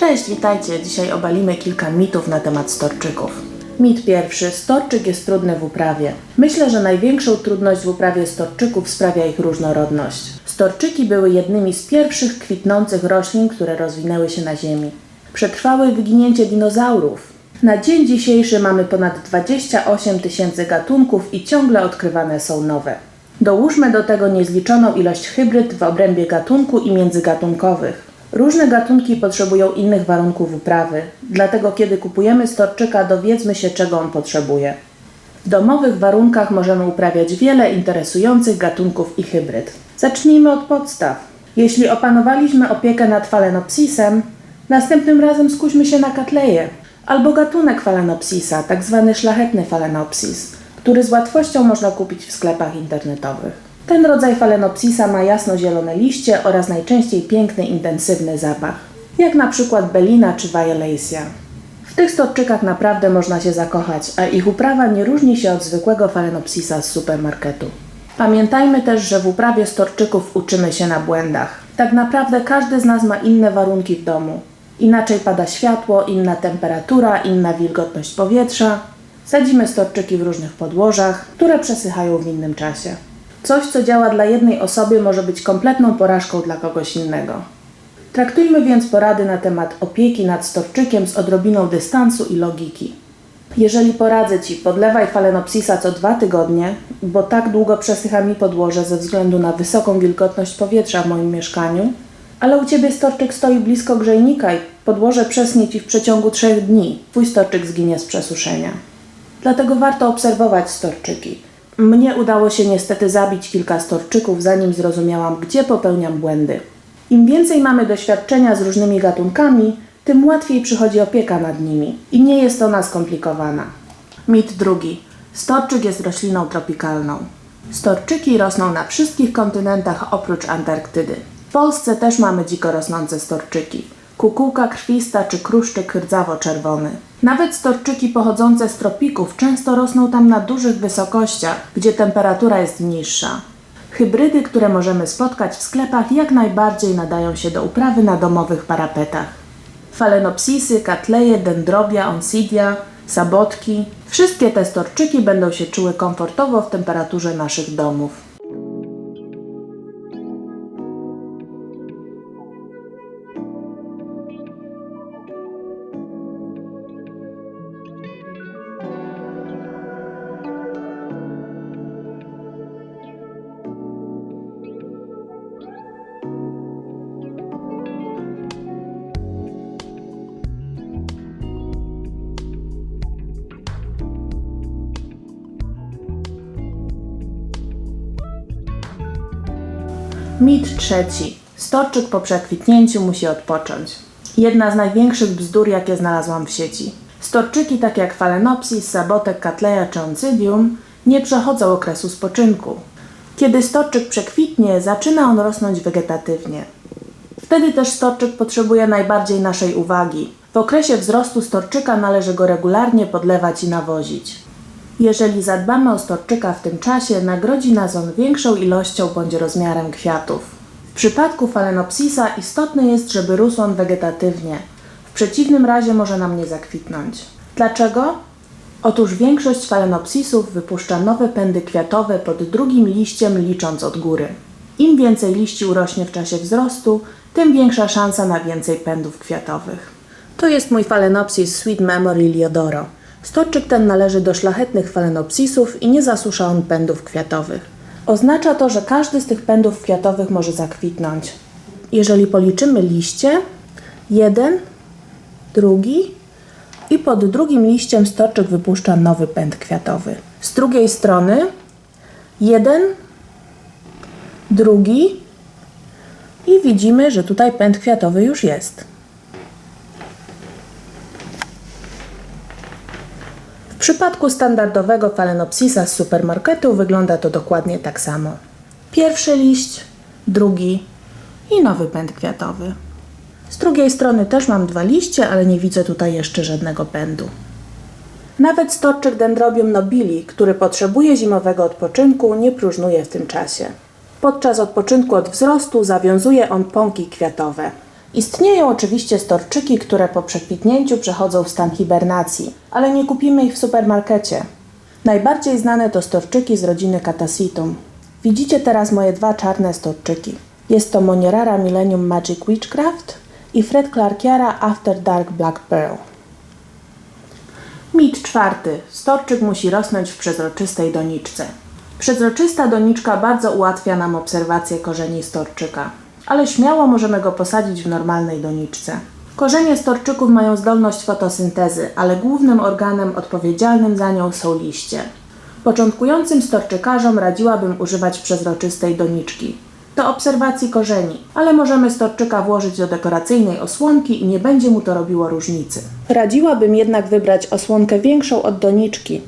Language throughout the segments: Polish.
Cześć, witajcie. Dzisiaj obalimy kilka mitów na temat storczyków. Mit pierwszy. Storczyk jest trudny w uprawie. Myślę, że największą trudność w uprawie storczyków sprawia ich różnorodność. Storczyki były jednymi z pierwszych kwitnących roślin, które rozwinęły się na Ziemi. Przetrwały wyginięcie dinozaurów. Na dzień dzisiejszy mamy ponad 28 tysięcy gatunków i ciągle odkrywane są nowe. Dołóżmy do tego niezliczoną ilość hybryd w obrębie gatunku i międzygatunkowych. Różne gatunki potrzebują innych warunków uprawy, dlatego kiedy kupujemy storczyka, dowiedzmy się, czego on potrzebuje. W domowych warunkach możemy uprawiać wiele interesujących gatunków i hybryd. Zacznijmy od podstaw. Jeśli opanowaliśmy opiekę nad Phalaenopsisem, następnym razem skuśmy się na katleję albo gatunek Phalaenopsisa, tak zwany szlachetny Phalaenopsis, który z łatwością można kupić w sklepach internetowych. Ten rodzaj Phalaenopsisa ma jasno-zielone liście oraz najczęściej piękny, intensywny zapach, jak na przykład Belina czy Violaceae. W tych storczykach naprawdę można się zakochać, a ich uprawa nie różni się od zwykłego Phalaenopsisa z supermarketu. Pamiętajmy też, że w uprawie storczyków uczymy się na błędach. Tak naprawdę każdy z nas ma inne warunki w domu. Inaczej pada światło, inna temperatura, inna wilgotność powietrza. Sadzimy storczyki w różnych podłożach, które przesychają w innym czasie. Coś, co działa dla jednej osoby, może być kompletną porażką dla kogoś innego. Traktujmy więc porady na temat opieki nad storczykiem z odrobiną dystansu i logiki. Jeżeli poradzę Ci, podlewaj Phalaenopsisa co dwa tygodnie, bo tak długo przesycha mi podłoże ze względu na wysoką wilgotność powietrza w moim mieszkaniu, ale u Ciebie storczyk stoi blisko grzejnika i podłoże przeschnie Ci w przeciągu trzech dni. Twój storczyk zginie z przesuszenia. Dlatego warto obserwować storczyki. Mnie udało się niestety zabić kilka storczyków, zanim zrozumiałam, gdzie popełniam błędy. Im więcej mamy doświadczenia z różnymi gatunkami, tym łatwiej przychodzi opieka nad nimi i nie jest ona skomplikowana. Mit drugi. Storczyk jest rośliną tropikalną. Storczyki rosną na wszystkich kontynentach oprócz Antarktydy. W Polsce też mamy dziko rosnące storczyki. Kukułka krwista czy kruszczyk rdzawo-czerwony. Nawet storczyki pochodzące z tropików często rosną tam na dużych wysokościach, gdzie temperatura jest niższa. Hybrydy, które możemy spotkać w sklepach, jak najbardziej nadają się do uprawy na domowych parapetach. Phalaenopsisy, katleje, dendrobia, onsidia, sabotki. Wszystkie te storczyki będą się czuły komfortowo w temperaturze naszych domów. Mit trzeci. Storczyk po przekwitnięciu musi odpocząć. Jedna z największych bzdur, jakie znalazłam w sieci. Storczyki, takie jak Phalaenopsis, Sabotek, Catleya czy Oncidium, nie przechodzą okresu spoczynku. Kiedy storczyk przekwitnie, zaczyna on rosnąć wegetatywnie. Wtedy też storczyk potrzebuje najbardziej naszej uwagi. W okresie wzrostu storczyka należy go regularnie podlewać i nawozić. Jeżeli zadbamy o storczyka w tym czasie, nagrodzi nas on większą ilością bądź rozmiarem kwiatów. W przypadku Phalaenopsisa istotne jest, żeby rósł on wegetatywnie. W przeciwnym razie może nam nie zakwitnąć. Dlaczego? Otóż większość Phalaenopsisów wypuszcza nowe pędy kwiatowe pod drugim liściem licząc od góry. Im więcej liści urośnie w czasie wzrostu, tym większa szansa na więcej pędów kwiatowych. To jest mój Phalaenopsis Sweet Memory Liodoro. Storczyk ten należy do szlachetnych Phalaenopsisów i nie zasusza on pędów kwiatowych. Oznacza to, że każdy z tych pędów kwiatowych może zakwitnąć. Jeżeli policzymy liście, jeden, drugi i pod drugim liściem storczyk wypuszcza nowy pęd kwiatowy. Z drugiej strony jeden, drugi i widzimy, że tutaj pęd kwiatowy już jest. Przypadku standardowego Phalaenopsisa z supermarketu wygląda to dokładnie tak samo. Pierwszy liść, drugi i nowy pęd kwiatowy. Z drugiej strony też mam dwa liście, ale nie widzę tutaj jeszcze żadnego pędu. Nawet storczyk Dendrobium nobili, który potrzebuje zimowego odpoczynku, nie próżnuje w tym czasie. Podczas odpoczynku od wzrostu zawiązuje on pąki kwiatowe. Istnieją oczywiście storczyki, które po przekwitnięciu przechodzą w stan hibernacji, ale nie kupimy ich w supermarkecie. Najbardziej znane to storczyki z rodziny Catasetum. Widzicie teraz moje dwa czarne storczyki. Jest to Monierara Millennium Magic Witchcraft i Fred Clarkiara After Dark Black Pearl. Mit czwarty. Storczyk musi rosnąć w przezroczystej doniczce. Przezroczysta doniczka bardzo ułatwia nam obserwację korzeni storczyka, ale śmiało możemy go posadzić w normalnej doniczce. Korzenie storczyków mają zdolność fotosyntezy, ale głównym organem odpowiedzialnym za nią są liście. Początkującym storczykarzom radziłabym używać przezroczystej doniczki. Do obserwacji korzeni, ale możemy storczyka włożyć do dekoracyjnej osłonki i nie będzie mu to robiło różnicy. Radziłabym jednak wybrać osłonkę większą od doniczki,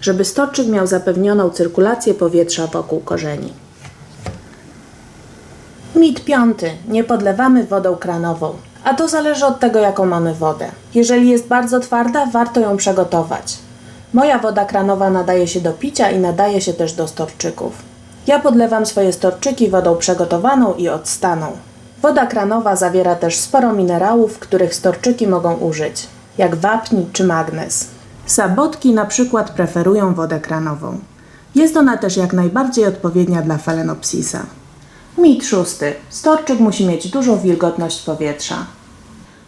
żeby storczyk miał zapewnioną cyrkulację powietrza wokół korzeni. Mit piąty. Nie podlewamy wodą kranową. A to zależy od tego, jaką mamy wodę. Jeżeli jest bardzo twarda, warto ją przegotować. Moja woda kranowa nadaje się do picia i nadaje się też do storczyków. Ja podlewam swoje storczyki wodą przygotowaną i odstaną. Woda kranowa zawiera też sporo minerałów, których storczyki mogą użyć, jak wapń czy magnez. Sabotki na przykład preferują wodę kranową. Jest ona też jak najbardziej odpowiednia dla Phalaenopsisa. Mit szósty. Storczyk musi mieć dużą wilgotność powietrza.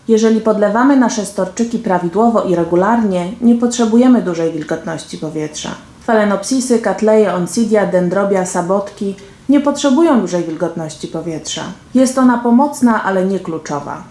Jeżeli podlewamy nasze storczyki prawidłowo i regularnie, nie potrzebujemy dużej wilgotności powietrza. Phalaenopsisy, Catleje, Oncidia, Dendrobia, Sabotki nie potrzebują dużej wilgotności powietrza. Jest ona pomocna, ale nie kluczowa.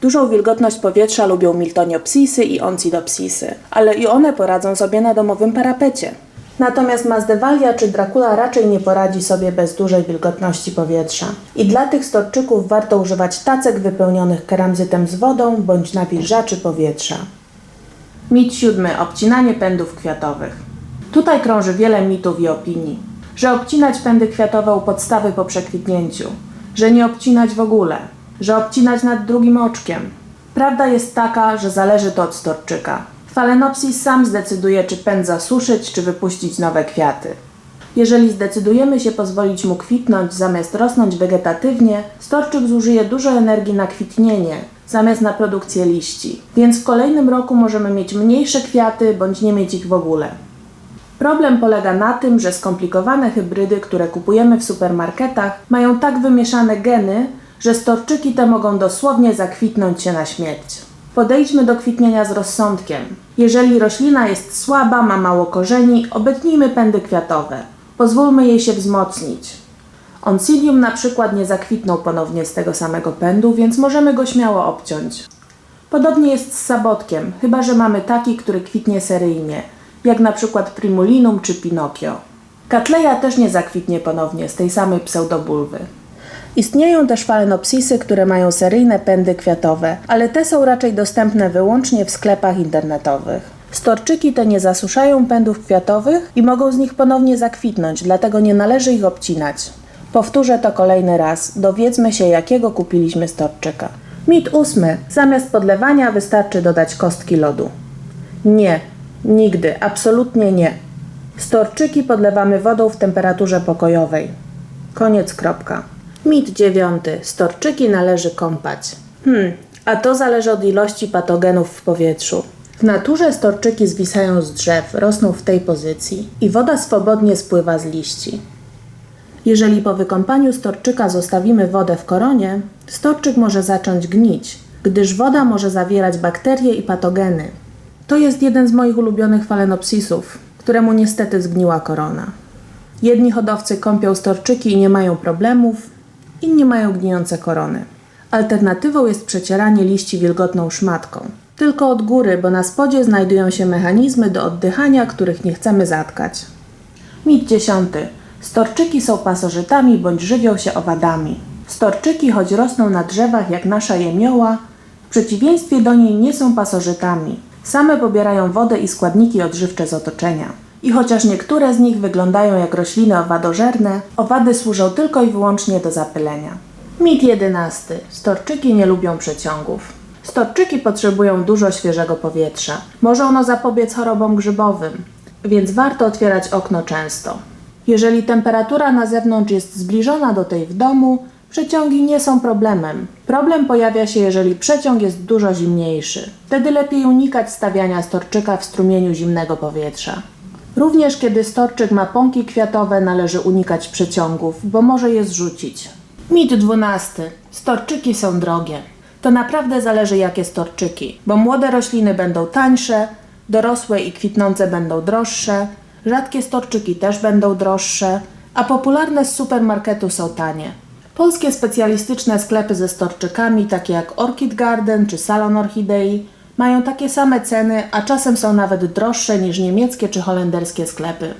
Dużą wilgotność powietrza lubią Miltoniopsisy i Oncidopsisy, ale i one poradzą sobie na domowym parapecie. Natomiast Mazdewalia czy Dracula raczej nie poradzi sobie bez dużej wilgotności powietrza. I dla tych storczyków warto używać tacek wypełnionych keramzytem z wodą bądź nawilżaczy powietrza. Mit siódmy. Obcinanie pędów kwiatowych. Tutaj krąży wiele mitów i opinii. Że obcinać pędy kwiatowe u podstawy po przekwitnięciu. Że nie obcinać w ogóle. Że obcinać nad drugim oczkiem. Prawda jest taka, że zależy to od storczyka. Phalaenopsis sam zdecyduje, czy pęd zasuszyć, czy wypuścić nowe kwiaty. Jeżeli zdecydujemy się pozwolić mu kwitnąć zamiast rosnąć wegetatywnie, storczyk zużyje dużo energii na kwitnienie zamiast na produkcję liści, więc w kolejnym roku możemy mieć mniejsze kwiaty bądź nie mieć ich w ogóle. Problem polega na tym, że skomplikowane hybrydy, które kupujemy w supermarketach, mają tak wymieszane geny, że storczyki te mogą dosłownie zakwitnąć się na śmierć. Podejdźmy do kwitnienia z rozsądkiem. Jeżeli roślina jest słaba, ma mało korzeni, obetnijmy pędy kwiatowe. Pozwólmy jej się wzmocnić. Oncidium na przykład nie zakwitnął ponownie z tego samego pędu, więc możemy go śmiało obciąć. Podobnie jest z sabotkiem, chyba że mamy taki, który kwitnie seryjnie, jak na przykład Primulinum czy Pinokio. Catleya też nie zakwitnie ponownie z tej samej pseudobulwy. Istnieją też falenopsisy, które mają seryjne pędy kwiatowe, ale te są raczej dostępne wyłącznie w sklepach internetowych. Storczyki te nie zasuszają pędów kwiatowych i mogą z nich ponownie zakwitnąć, dlatego nie należy ich obcinać. Powtórzę to kolejny raz, dowiedzmy się jakiego kupiliśmy storczyka. Mit ósmy. Zamiast podlewania wystarczy dodać kostki lodu. Nie, nigdy, absolutnie nie. Storczyki podlewamy wodą w temperaturze pokojowej. Koniec kropka. Mit dziewiąty. Storczyki należy kąpać. Hmm, a to zależy od ilości patogenów w powietrzu. W naturze storczyki zwisają z drzew, rosną w tej pozycji i woda swobodnie spływa z liści. Jeżeli po wykąpaniu storczyka zostawimy wodę w koronie, storczyk może zacząć gnić, gdyż woda może zawierać bakterie i patogeny. To jest jeden z moich ulubionych falenopsisów, któremu niestety zgniła korona. Jedni hodowcy kąpią storczyki i nie mają problemów, inni mają gnijące korony. Alternatywą jest przecieranie liści wilgotną szmatką. Tylko od góry, bo na spodzie znajdują się mechanizmy do oddychania, których nie chcemy zatkać. Mit dziesiąty. Storczyki są pasożytami bądź żywią się owadami. Storczyki, choć rosną na drzewach jak nasza jemioła, w przeciwieństwie do niej nie są pasożytami. Same pobierają wodę i składniki odżywcze z otoczenia. I chociaż niektóre z nich wyglądają jak rośliny owadożerne, owady służą tylko i wyłącznie do zapylenia. Mit jedenasty. Storczyki nie lubią przeciągów. Storczyki potrzebują dużo świeżego powietrza. Może ono zapobiec chorobom grzybowym, więc warto otwierać okno często. Jeżeli temperatura na zewnątrz jest zbliżona do tej w domu, Przeciągi nie są problemem. Problem pojawia się, jeżeli przeciąg jest dużo zimniejszy. Wtedy lepiej unikać stawiania storczyka w strumieniu zimnego powietrza. Również kiedy storczyk ma pąki kwiatowe, należy unikać przeciągów, bo może je zrzucić. Mit 12. Storczyki są drogie. To naprawdę zależy jakie storczyki, bo młode rośliny będą tańsze, dorosłe i kwitnące będą droższe, rzadkie storczyki też będą droższe, a popularne z supermarketu są tanie. Polskie specjalistyczne sklepy ze storczykami, takie jak Orchid Garden czy Salon Orchidei, mają takie same ceny, a czasem są nawet droższe niż niemieckie czy holenderskie sklepy.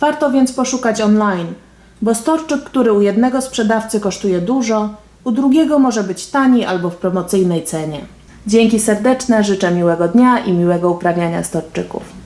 Warto więc poszukać online, bo storczyk, który u jednego sprzedawcy kosztuje dużo, u drugiego może być tani albo w promocyjnej cenie. Dzięki serdeczne, życzę miłego dnia i miłego uprawiania storczyków.